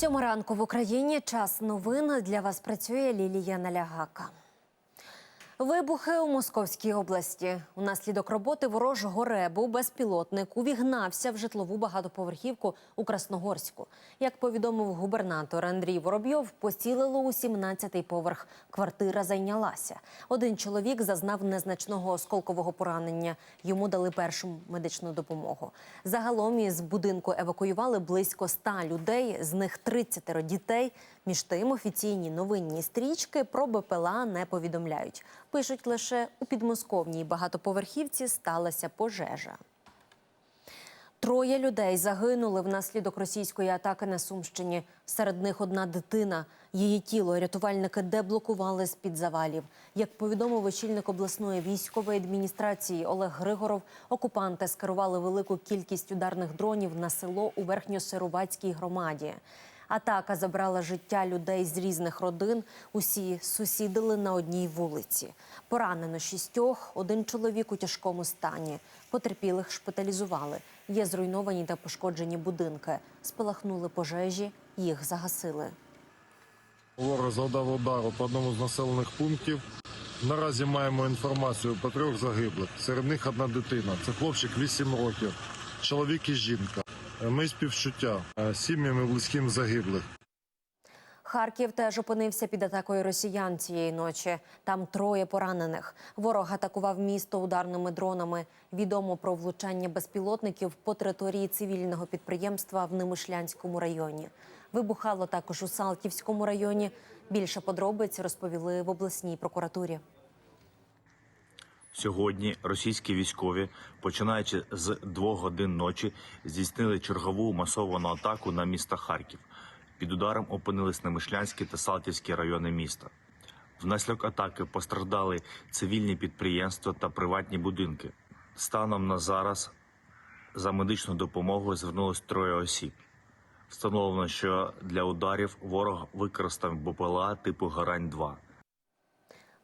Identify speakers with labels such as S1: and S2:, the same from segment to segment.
S1: Сьома ранку в Україні. Час новин. Для вас працює Лілія Налягака. Вибухи у Московській області. Унаслідок роботи ворожого ребу безпілотник увігнався в житлову багатоповерхівку у Красногорську. Як повідомив губернатор Андрій Воробйов, поцілило у 17-й поверх. Квартира зайнялася. Один чоловік зазнав незначного осколкового поранення. Йому дали першу медичну допомогу. Загалом із будинку евакуювали близько 100 людей, з них 30 дітей. Між тим офіційні новинні стрічки про БПЛА не повідомляють. Пишуть лише у підмосковній багатоповерхівці сталася пожежа. Троє людей загинули внаслідок російської атаки на Сумщині. Серед них одна дитина. Її тіло рятувальники деблокували з під завалів. Як повідомив очільник обласної військової адміністрації Олег Григоров, окупанти скерували велику кількість ударних дронів на село у верхньосировацькій громаді. Атака забрала життя людей з різних родин. Усі сусідили на одній вулиці. Поранено шістьох, один чоловік у тяжкому стані. Потерпілих шпиталізували. Є зруйновані та пошкоджені будинки. Спалахнули пожежі, їх загасили.
S2: Ворог завдав удару по одному з населених пунктів. Наразі маємо інформацію про трьох загиблих. Серед них одна дитина. Це хлопчик 8 років, чоловік і жінка. Ми співчуття е, сім'ям і близьким загиблих.
S1: Харків теж опинився під атакою росіян цієї ночі. Там троє поранених. Ворог атакував місто ударними дронами. Відомо про влучання безпілотників по території цивільного підприємства в Немишлянському районі. Вибухало також у Салтівському районі. Більше подробиць розповіли в обласній прокуратурі.
S3: Сьогодні російські військові, починаючи з двох годин ночі, здійснили чергову масовану атаку на місто Харків. Під ударом опинились Немишлянські та Салтівські райони міста. Внаслідок атаки постраждали цивільні підприємства та приватні будинки. Станом на зараз за медичною допомогою звернулось троє осіб. Встановлено, що для ударів ворог використав БПЛА типу Гарань-2.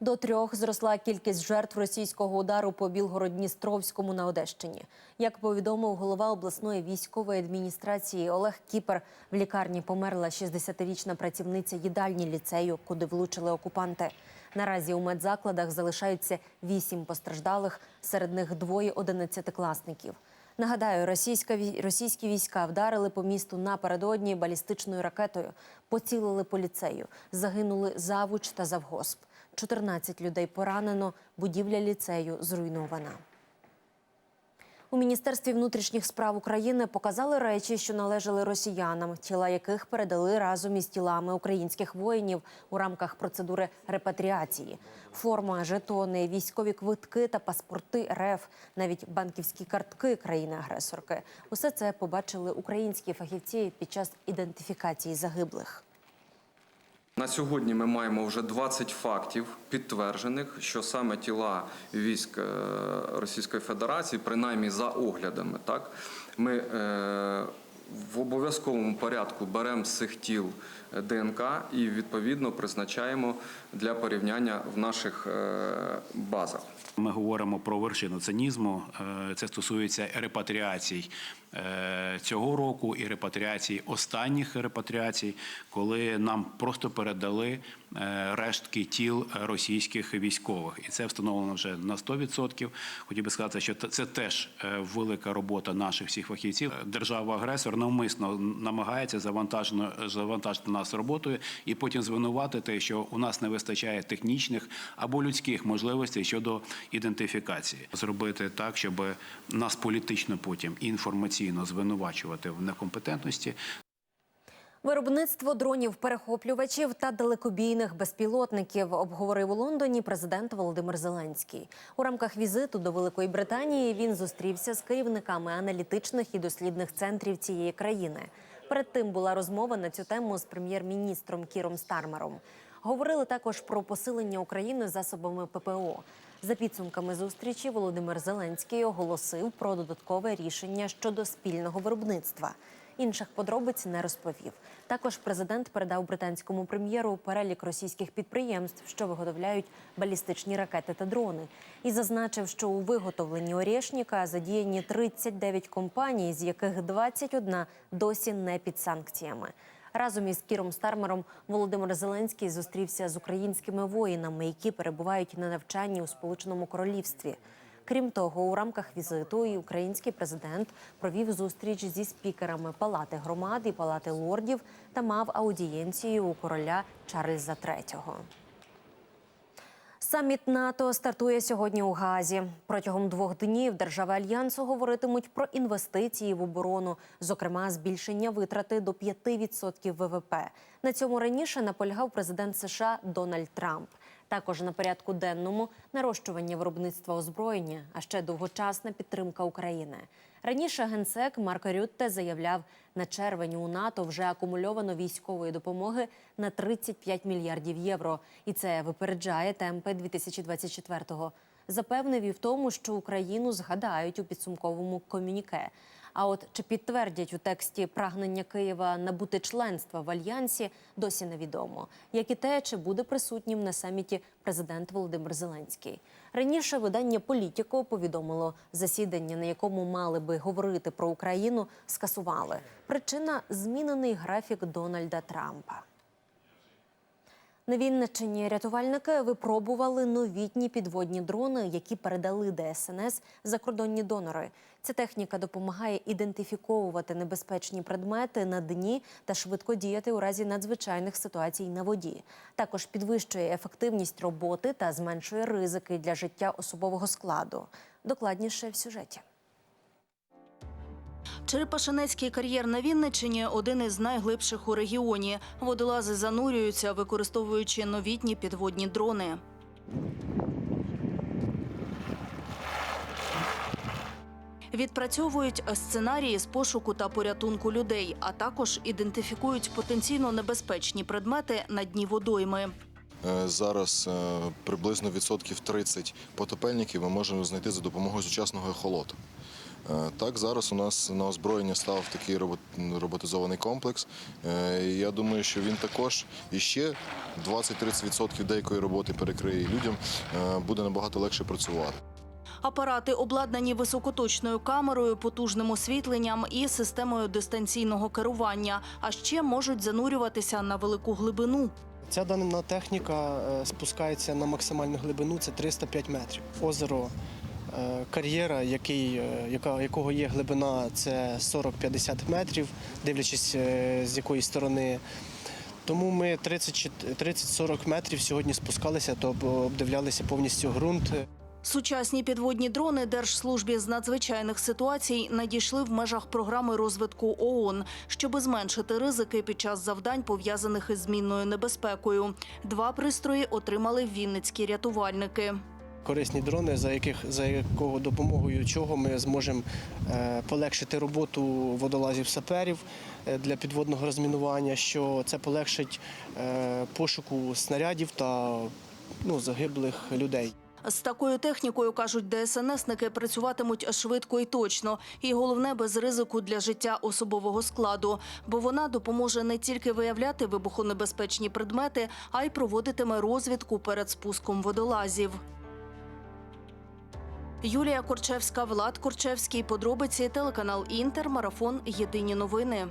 S1: До трьох зросла кількість жертв російського удару по Білгород-Дністровському на Одещині. Як повідомив голова обласної військової адміністрації Олег Кіпер, в лікарні померла 60-річна працівниця їдальні ліцею, куди влучили окупанти. Наразі у медзакладах залишаються вісім постраждалих, серед них двоє одинадцятикласників. Нагадаю, російська російські війська вдарили по місту напередодні балістичною ракетою, поцілили по ліцею, загинули завуч та завгосп. 14 людей поранено, будівля ліцею зруйнована. У Міністерстві внутрішніх справ України показали речі, що належали росіянам, тіла яких передали разом із тілами українських воїнів у рамках процедури репатріації. Форма, жетони, військові квитки та паспорти РФ, навіть банківські картки країни-агресорки. Усе це побачили українські фахівці під час ідентифікації загиблих.
S4: На сьогодні ми маємо вже 20 фактів підтверджених, що саме тіла військ е, Російської Федерації, принаймні за оглядами, так ми е, в обов'язковому порядку беремо з цих тіл ДНК і відповідно призначаємо для порівняння в наших е, базах.
S5: Ми говоримо про вершину цинізму. Е, Це стосується репатріацій е, цього року і репатріацій останніх репатріацій, коли нам просто передали е, рештки тіл російських військових, і це встановлено вже на 100%. Хотів би сказати, що це теж е, велика робота наших всіх фахівців. Держава-агресор навмисно намагається завантажено завантажити нас роботою і потім звинуватити, що у нас не вистачає технічних або людських можливостей щодо ідентифікації, зробити так, щоб нас політично потім і інформаційно звинувачувати в некомпетентності.
S1: Виробництво дронів-перехоплювачів та далекобійних безпілотників обговорив у Лондоні президент Володимир Зеленський. У рамках візиту до Великої Британії він зустрівся з керівниками аналітичних і дослідних центрів цієї країни. Перед тим була розмова на цю тему з прем'єр-міністром Кіром Стармером. Говорили також про посилення України засобами ППО. За підсумками зустрічі Володимир Зеленський оголосив про додаткове рішення щодо спільного виробництва. Інших подробиць не розповів. Також президент передав британському прем'єру перелік російських підприємств, що виготовляють балістичні ракети та дрони, і зазначив, що у виготовленні Орєшніка задіяні 39 компаній, з яких 21 досі не під санкціями. Разом із Кіром Стармером Володимир Зеленський зустрівся з українськими воїнами, які перебувають на навчанні у Сполученому Королівстві. Крім того, у рамках візиту і український президент провів зустріч зі спікерами Палати громад і Палати лордів та мав аудієнцію у короля Чарльза III. Саміт НАТО стартує сьогодні у Газі. Протягом двох днів держави альянсу говоритимуть про інвестиції в оборону, зокрема збільшення витрати до 5% ВВП. На цьому раніше наполягав президент США Дональд Трамп. Також на порядку денному нарощування виробництва озброєння, а ще довгочасна підтримка України. Раніше генсек Марко Рютте заявляв, на червень у НАТО вже акумульовано військової допомоги на 35 мільярдів євро, і це випереджає темпи 2024-го. Запевнив і в тому, що Україну згадають у підсумковому комюніке. А от чи підтвердять у тексті прагнення Києва набути членства в альянсі, досі невідомо. Як і те, чи буде присутнім на саміті президент Володимир Зеленський. Раніше видання Політіко повідомило, засідання, на якому мали би говорити про Україну, скасували. Причина змінений графік Дональда Трампа. На Вінниччині рятувальники випробували новітні підводні дрони, які передали ДСНС закордонні донори. Ця техніка допомагає ідентифіковувати небезпечні предмети на дні та швидко діяти у разі надзвичайних ситуацій на воді. Також підвищує ефективність роботи та зменшує ризики для життя особового складу. Докладніше в сюжеті.
S6: Черепашинецький кар'єр на Вінниччині – один із найглибших у регіоні. Водолази занурюються, використовуючи новітні підводні дрони. Відпрацьовують сценарії з пошуку та порятунку людей, а також ідентифікують потенційно небезпечні предмети на дні водойми.
S7: Е, Зараз е, приблизно відсотків 30 потопельників ми можемо знайти за допомогою сучасного ехолоту. Е, Так, зараз у нас на озброєння став такий робот- роботизований комплекс. Е, Я думаю, що він також іще 20-30% деякої роботи перекриє і людям е, буде набагато легше працювати.
S6: Апарати обладнані високоточною камерою, потужним освітленням і системою дистанційного керування, а ще можуть занурюватися на велику глибину.
S8: Ця дана техніка спускається на максимальну глибину, це 305 метрів. Озеро кар'єра, який, е, яка, якого є глибина, це 40-50 метрів, дивлячись е, з якої сторони. Тому ми 30 30-40 метрів сьогодні спускалися, то обдивлялися повністю ґрунт.
S6: Сучасні підводні дрони Держслужбі з надзвичайних ситуацій надійшли в межах програми розвитку ООН, щоб зменшити ризики під час завдань, пов'язаних із змінною небезпекою. Два пристрої отримали вінницькі рятувальники.
S8: Корисні дрони, за яких за якого допомогою чого ми зможемо е, полегшити роботу водолазів саперів е, для підводного розмінування, що це полегшить е, пошуку снарядів та ну, загиблих людей.
S6: З такою технікою, кажуть ДСНСники, працюватимуть швидко і точно. І головне, без ризику для життя особового складу. Бо вона допоможе не тільки виявляти вибухонебезпечні предмети, а й проводитиме розвідку перед спуском водолазів. Юлія Корчевська, Влад Корчевський. Подробиці телеканал Інтер. Марафон. Єдині новини.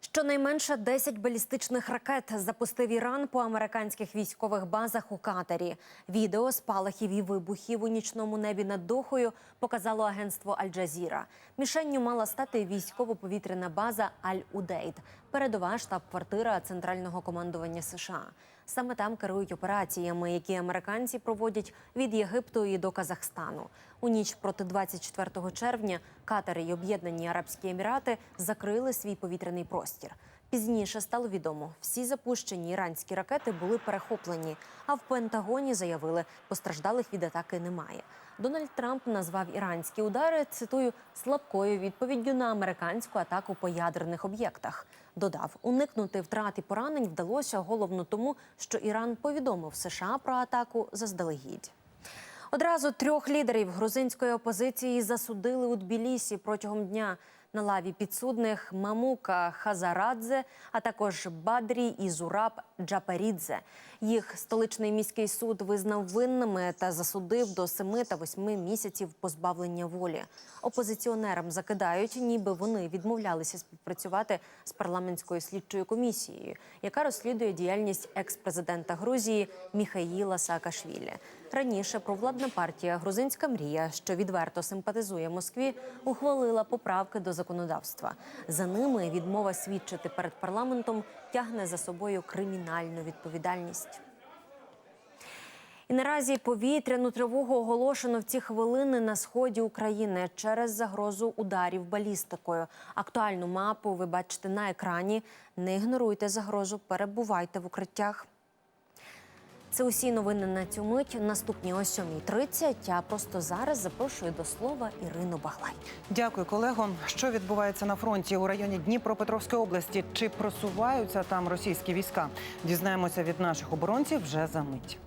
S1: Щонайменше 10 балістичних ракет запустив Іран по американських військових базах у Катарі. Відео спалахів і вибухів у нічному небі над Дохою показало агентство Аль-Джазіра. Мішенню мала стати військово-повітряна база Аль-Удейд, передова штаб-квартира центрального командування США. Саме там керують операціями, які американці проводять від Єгипту і до Казахстану. У ніч проти 24 червня Катар і Об'єднані Арабські Емірати закрили свій повітряний простір. Пізніше стало відомо, всі запущені іранські ракети були перехоплені. А в Пентагоні заявили, постраждалих від атаки немає. Дональд Трамп назвав іранські удари цитую слабкою відповіддю на американську атаку по ядерних об'єктах. Додав, уникнути втрат і поранень вдалося головно тому, що Іран повідомив США про атаку заздалегідь. Одразу трьох лідерів грузинської опозиції засудили у Тбілісі протягом дня. На лаві підсудних Мамука Хазарадзе, а також Бадрі і Зураб Джапарідзе. Їх столичний міський суд визнав винними та засудив до 7 та 8 місяців позбавлення волі. Опозиціонерам закидають, ніби вони відмовлялися співпрацювати з парламентською слідчою комісією, яка розслідує діяльність екс-президента Грузії Міхаїла Саакашвілі. Раніше провладна партія Грузинська мрія, що відверто симпатизує Москві, ухвалила поправки до законодавства. За ними відмова свідчити перед парламентом тягне за собою кримінальну відповідальність. І наразі повітряну тривогу оголошено в ці хвилини на сході України через загрозу ударів балістикою. Актуальну мапу ви бачите на екрані. Не ігноруйте загрозу, перебувайте в укриттях. Це усі новини на цю мить. Наступні о 7.30. Я просто зараз запрошую до слова Ірину Баглай.
S9: Дякую, колего. Що відбувається на фронті у районі Дніпропетровської області? Чи просуваються там російські війська? Дізнаємося від наших оборонців вже за мить.